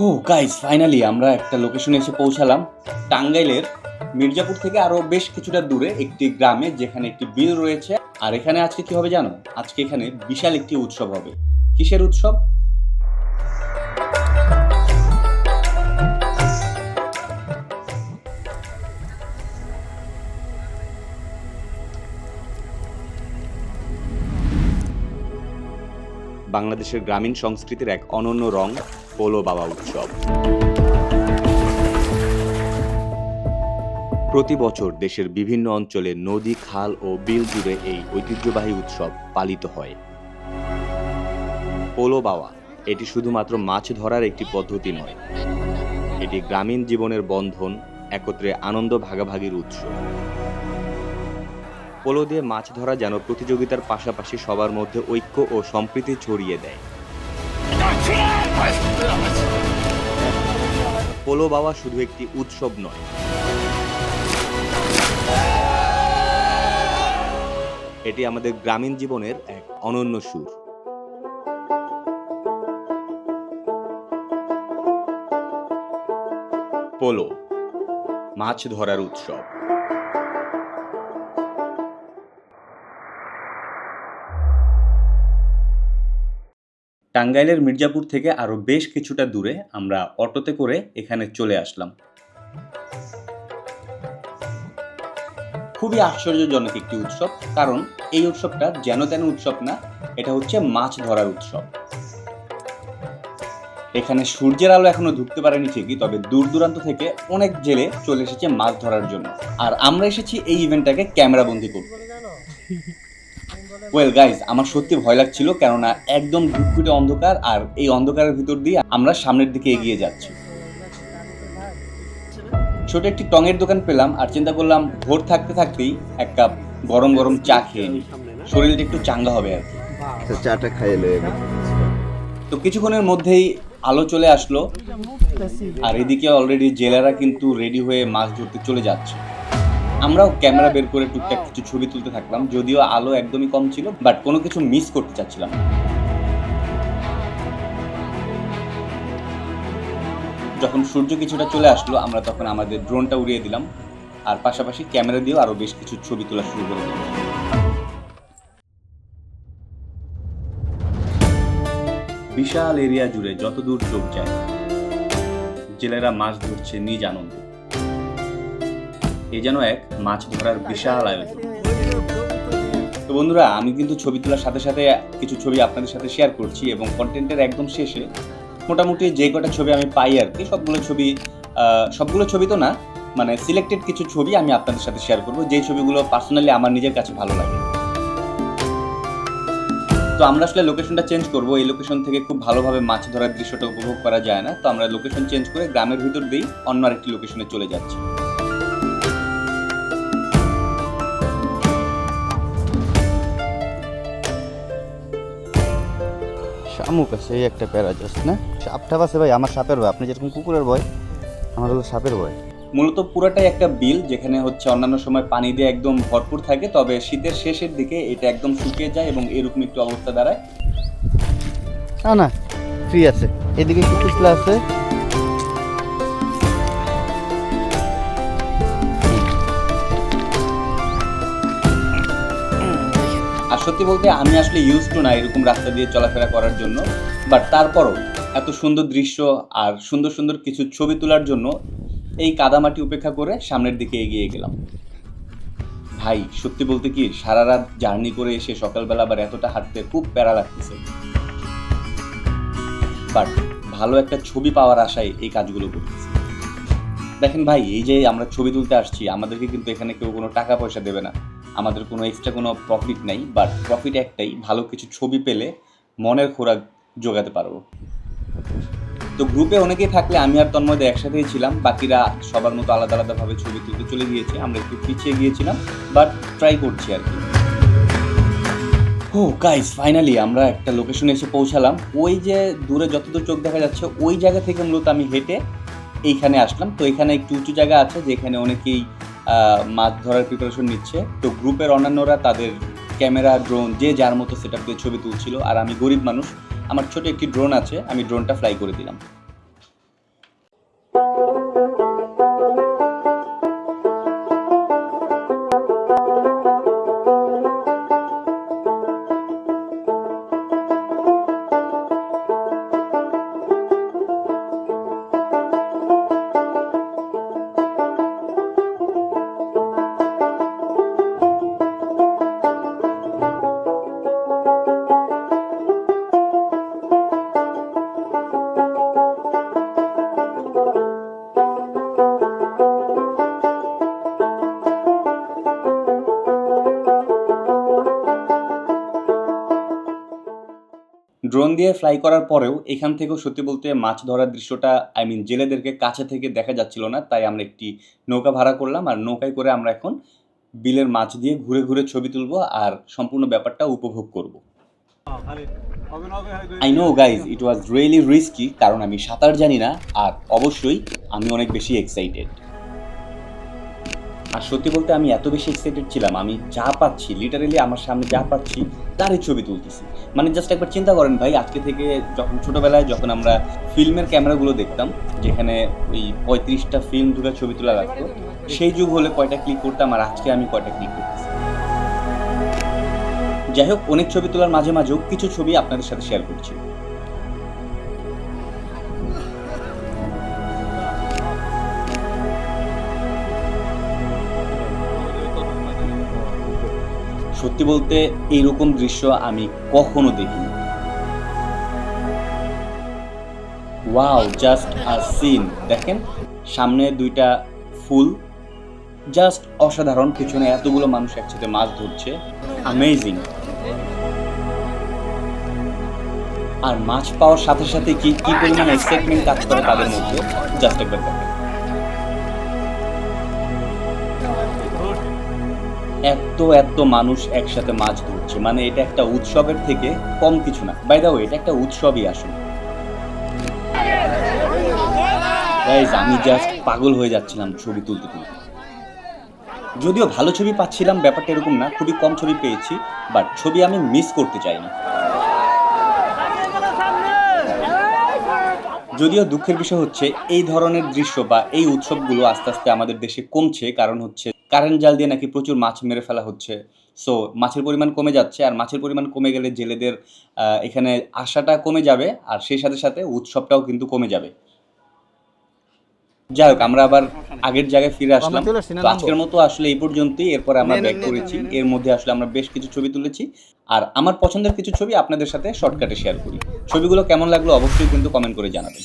হো guys finally আমরা একটা লোকেশনে এসে পৌঁছালাম। টাঙ্গাইলের মির্জাপুর থেকে আরও বেশ কিছুটা দূরে একটি গ্রামে যেখানে একটি বিল রয়েছে। আর এখানে আজকে কি হবে জানো? আজকে এখানে বিশাল একটি উৎসব হবে। কিসের উৎসব? বাংলাদেশের গ্রামীণ সংস্কৃতির এক অনন্য রং পোলো বাবা উৎসব। প্রতি বছর দেশের বিভিন্ন অঞ্চলে নদী, খাল ও বিল জুড়ে এই ঐতিহ্যবাহী উৎসব পালিত হয়। পোলো বাওয়া, এটি শুধুমাত্র মাছ ধরার একটি পদ্ধতি নয়, এটি গ্রামীণ জীবনের বন্ধন, একত্রে আনন্দ ভাগাভাগির উৎস। পোলো দিয়ে মাছ ধরা যেন প্রতিযোগিতার পাশাপাশি সবার মধ্যে ঐক্য ও সম্প্রীতি ছড়িয়ে দেয়। পোলো বাবা শুধু একটি উৎসব নয়। এটি আমাদের গ্রামীণ জীবনের এক অনন্য সুর। পোলো, মাছ ধরার উৎসব। টাঙ্গাইলের মির্জাপুর থেকে আরও বেশ কিছুটা দূরে আমরা অটোতে করে এখানে চলে আসলাম। খুবই আশ্চর্যজনক একটি উৎসব, কারণ এই উৎসবটা যেন তেন উৎসব না, এটা হচ্ছে মাছ ধরার উৎসব। এখানে সূর্যের আলো এখনও ঢুকতে পারেনি ঠিকই, তবে দূর দূরান্ত থেকে অনেক জেলে চলে এসেছে মাছ ধরার জন্য। আর আমরা এসেছি এই ইভেন্টটাকে ক্যামেরা বন্দি করতে। ওয়েল গাইজ আমার সত্যি ভয় লাগছিল কেননা একদম ঘুটঘুটে অন্ধকার আর এই অন্ধকারের ভিতর দিয়ে আমরা সামনের দিকে এগিয়ে যাচ্ছি। ছোট একটি টঙের দোকান পেলাম আর চিন্তা করলাম ভোর থাকতে থাকতেই এক কাপ গরম গরম চা খেয়ে নিই। শরীরটা একটু চাঙ্গা হবে আর কি। চাটা খাইলে তো কিছুক্ষণের মধ্যেই আলো চলে আসলো আর এদিকে অলরেডি জেলেরা কিন্তু রেডি হয়ে মাছ ধরতে চলে যাচ্ছে। আমরাও ক্যামেরা বের করে টুকটাক কিছু ছবি তুলতে থাকলাম, যদিও আলো একদমই কম ছিল বাট কোনো কিছু মিস করতে চাচ্ছিলাম না। যখন সূর্য কিছুটা চলে আসলো, আমরা তখন আমাদের ড্রোনটা উড়িয়ে দিলাম, আর পাশাপাশি ক্যামেরা দিয়েও আরও বেশ কিছু ছবি তোলা শুরু করে দিলাম বিশাল এরিয়া জুড়ে যতদূর চোখ যায়, জেলেরা মাছ ধরছে নিজ আনন্দে এ যেন এক মাছ ধরার বিশাল আয়োজন। তো বন্ধুরা, আমি কিন্তু ছবি তোলার সাথে সাথে কিছু ছবি আপনাদের সাথে শেয়ার করছি এবং কন্টেন্টের একদম শেষে মোটামুটি যে কটা ছবি আমি পাই আর কি, সবগুলো ছবি সবগুলো ছবি তো না মানে সিলেক্টেড কিছু ছবি আমি আপনাদের সাথে শেয়ার করব। যে ছবিগুলো পার্সোনালি আমার নিজের কাছে ভালো লাগে। তো আমরা আসলে লোকেশনটা চেঞ্জ করব। এই লোকেশন থেকে খুব ভালোভাবে মাছ ধরার দৃশ্যটা উপভোগ করা যায় না। তো আমরা লোকেশন চেঞ্জ করে গ্রামের ভিতর দিয়েই অন্য আরেকটি লোকেশনে চলে যাচ্ছি। শামুক আছে এই একটা প্যারা জাস্ট না? সাপটাপ আছে ভাই আমার সাপের ভয়। আপনি যেরকম কুকুরের ভয় আমার হলো সাপের ভয়। মূলত পুরাটাই একটা বিল যেখানে হচ্ছে অন্যান্য সময় পানি দিয়ে একদম ভরপুর থাকে তবে শীতের শেষের দিকে এটা একদম শুকিয়ে যায় এবং এরকম একটু অবস্থা দাঁড়ায়। না না ফ্রি আছে। এদিকে একটু পিছলা আছে। সত্যি বলতে আমি আসলে ইউজ টু না এরকম রাস্তা দিয়ে চলাফেরা করার জন্য বাট তারপরও এত সুন্দর দৃশ্য আর সুন্দর সুন্দর কিছু ছবি তোলার জন্য এই কাদামাটি উপেক্ষা করে সামনের দিকে এগিয়ে গেলাম। ভাই, সত্যি বলতে কি সারা রাত জার্নি করে এসে সকালবেলা আবার এতটা হাঁটতে খুব প্যারা লাগতেছে। বাট ভালো একটা ছবি পাওয়ার আশায় এই কাজগুলো করতেছি। দেখেন ভাই, এই যে আমরা ছবি তুলতে আসছি, আমাদেরকে কিন্তু এখানে কেউ কোনো টাকা পয়সা দেবে না। আমাদের কোনো এক্সট্রা কোনো প্রফিট নেই বাট প্রফিট একটাই, ভালো কিছু ছবি পেলে মনের খোরাক জোগাতে পারব। তো গ্রুপে অনেকেই থাকলে আমি আর তন্ময়দা একসাথেই ছিলাম, বাকিরা সবার মতো আলাদা আলাদাভাবে ছবি তুলতে চলে গিয়েছে, আমরা একটু পিছিয়ে গিয়েছিলাম বাট ট্রাই করছি আর কি। ও গাইস ফাইনালি আমরা একটা লোকেশনে এসে পৌঁছালাম। ওই যে দূরে যতদূর চোখ দেখা যাচ্ছে, ওই জায়গা থেকে মূলত আমি হেঁটে এইখানে আসলাম। তো এখানে একটু উঁচু জায়গা আছে, যেখানে অনেকেই মাছ ধরার প্রিপারেশন নিচ্ছে। তো গ্রুপের অন্যান্যরা তাদের ক্যামেরা ড্রোন যে যার মতো সেট দিয়ে ছবি তুলছিল। আর আমি গরিব মানুষ, আমার ছোট একটি ড্রোন আছে, আমি ড্রোনটা ফ্লাই করে দিলাম। দিয়ে ফ্লাই করার পরেও এখান থেকেও সত্যি বলতে মাছ ধরার দৃশ্যটা আই মিন জেলেদেরকে কাছে থেকে দেখা যাচ্ছিল না, তাই আমরা একটি নৌকা ভাড়া করলাম আর নৌকায় করে আমরা এখন বিলের মাছ দিয়ে ঘুরে ঘুরে ছবি তুলবো আর সম্পূর্ণ ব্যাপারটা উপভোগ করব। I know guys it was really risky কারণ আমি সাঁতার জানি না, আর অবশ্যই আমি অনেক বেশি এক্সাইটেড আর সত্যি বলতে আমি এত বেশি এক্সাইটেড ছিলাম, আমি যা পাচ্ছি লিটারেলি আমার সামনে যা পাচ্ছি, তারই ছবি তুলতেছি। মানে জাস্ট একবার চিন্তা করেন ভাই, আজকে থেকে যখন ছোটোবেলায় যখন আমরা ফিল্মের ক্যামেরাগুলো দেখতাম, যেখানে ওই পঁয়ত্রিশটা ফিল্ম ধরে ছবি তোলা লাগতো, সেই যুগ হলে কয়টা ক্লিক করতাম আর আজকে আমি কয়টা ক্লিক করতেছি। যাই হোক, অনেক ছবি তোলার মাঝে মাঝেও কিছু ছবি আপনাদের সাথে শেয়ার করছি। সত্যি বলতে এইরকম দৃশ্য আমি কখনো দেখিনি। Wow, just a scene. দেখেন, সামনে দুইটা ফুল, জাস্ট অসাধারণ। পিছনে এতগুলো মানুষ একসাথে মাছ ধরছে। অ্যামেজিং আর মাছ পাওয়ার সাথে সাথে কি কি পরিমাণ এক্সাইটমেন্ট কাজ করে তাদের মধ্যে? জাস্ট একবার দেখেন। এত এত মানুষ একসাথে মাছ ধরছে। মানে এটা একটা উৎসবের থেকে কম কিছু না। বাই দাও এটা একটা উৎসবই আসলে। আমি জাস্ট পাগল হয়ে যাচ্ছিলাম ছবি তুলতে তুলতে। যদিও ভালো ছবি পাচ্ছিলাম, ব্যাপারটা এরকম না, খুবই কম ছবি পেয়েছি বাট ছবি আমি মিস করতে চাই না। যদিও দুঃখের বিষয় হচ্ছে, এই ধরনের দৃশ্য বা এই উৎসবগুলো আস্তে আস্তে আমাদের দেশে কমছে, কারণ হচ্ছে কারেন্ট জাল দিয়ে নাকি প্রচুর মাছ মেরে ফেলা হচ্ছে। সো মাছের পরিমাণ কমে যাচ্ছে আর মাছের পরিমাণ কমে গেলে জেলেদের আহ, এখানে আশাটা কমে যাবে আর সেই সাথে সাথে উৎসবটাও কিন্তু কমে যাবে। যাই হোক আমরা আবার আগের জায়গায় ফিরে আসলাম। তো আজকের মতো আসলে এই পর্যন্তই। এরপরে আমরা ব্যাক করেছি। এর মধ্যে আসলে আমরা বেশ কিছু ছবি তুলেছি। আর আমার পছন্দের কিছু ছবি আপনাদের সাথে শর্টকাটে শেয়ার করি। ছবিগুলো কেমন লাগল অবশ্যই কিন্তু কমেন্ট করে জানাবেন।